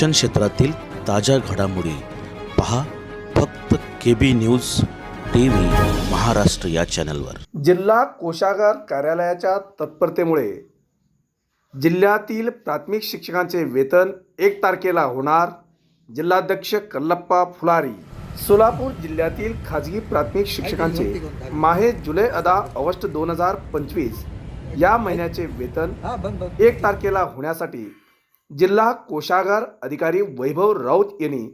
शिक्षण क्षेत्रातील ताज्या घडामोडी पहा फक्त K B news T V Maharashtra या चॅनलवर. जिल्हा कोषागार कार्यालयाच्या तत्परतेमुळे जिल्ह्यातील प्राथमिक शिक्षकांचे वेतन एक तारखेला होणार. जिल्हाध्यक्ष कल्लप्पा फुलारी सोलापूर जिल्ह्यातील खाजगी प्राथमिक शिक्षकांचे माहे जुलै अदा ऑगस्ट दोन हजार पंचवीस या महिन्याचे वेतन एक तारखेला होण्यासाठी जिल्हा कोषागार अधिकारी वैभव राऊत यांनी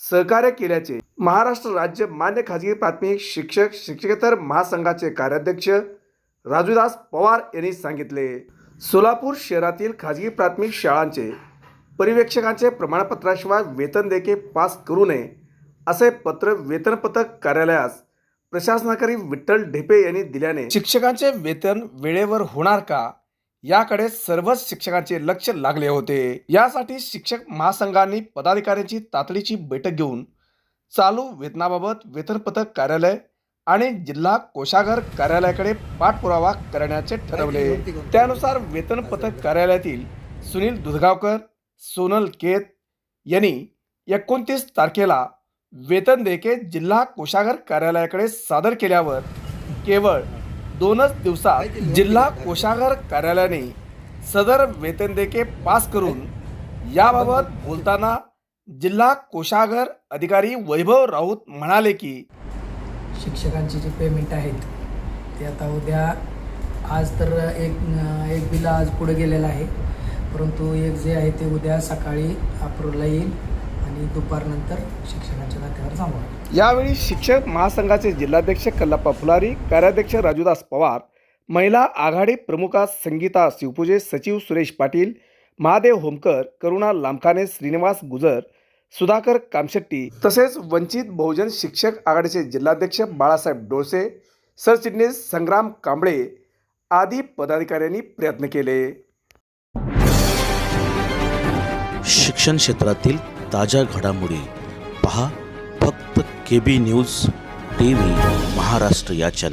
सहकार्य केल्याचे महाराष्ट्र राज्य मान्य खाजगी प्राथमिक शिक्षक शिक्षकेतर महासंघाचे कार्याध्यक्ष राजूदास पवार यांनी सांगितले. सोलापूर शहरातील खाजगी प्राथमिक शाळांचे पर्यवेक्षकांचे प्रमाणपत्राशिवाय वेतन देखे पास करू नये असे पत्र वेतन पथक कार्यालयास प्रशासनाधिकारी विठ्ठल ढेपे यांनी दिल्याने शिक्षकांचे वेतन वेळेवर होणार का? याकडे सर्वच शिक्षकांचे लक्ष लागले होते. यासाठी शिक्षक महासंघांनी पदाधिकाऱ्यांची तातडीची बैठक घेऊन चालू वेतनाबाबत वेतन पथक कार्यालय आणि जिल्हा कोषागार कार्यालयाकडे पाठपुरावा करण्याचे ठरवले. त्यानुसार वेतन पथक कार्यालयातील सुनील दुधगावकर सोनल केत यांनी एकोणतीस तारखेला वेतन देके जिल्हा कोषागार कार्यालयाकडे सादर केल्यावर केवळ दोनच दिवसात जिल्हा कोषागार कार्यालयाने सदर वेतनदेखे पास करून याबाबत बोलताना जिल्हा कोषागार अधिकारी वैभव राऊत म्हणाले की शिक्षकांची जी पेमेंट आहेत ते आता उद्या आज तर एक एक बिल आज पुढे गेलेलं आहे. परंतु एक जे आहे ते उद्या सकाळी अप्रूवला येईल. आणि दुपारनंतर शिक्षकांच्या खात्यावर जमा होईल यावेळी शिक्षक महासंघाचे जिल्हाध्यक्ष कल्लाप्पा फुलारी कार्याध्यक्ष राजूदास पवार महिला आघाडी प्रमुखा संगीता शिवपूजे सचिव सुरेश पाटील महादेव होमकर करुणा लामखाने श्रीनिवास गुजर सुधाकर कामशेट्टी तसेच वंचित बहुजन शिक्षक आघाडीचे जिल्हाध्यक्ष बाळासाहेब डोळसे सरचिटणीस संग्राम कांबळे आदी पदाधिकाऱ्यांनी प्रयत्न केले. शिक्षण क्षेत्रातील ताज्या घडामोडी पहा फक्त K B news T V Maharashtra या चॅनल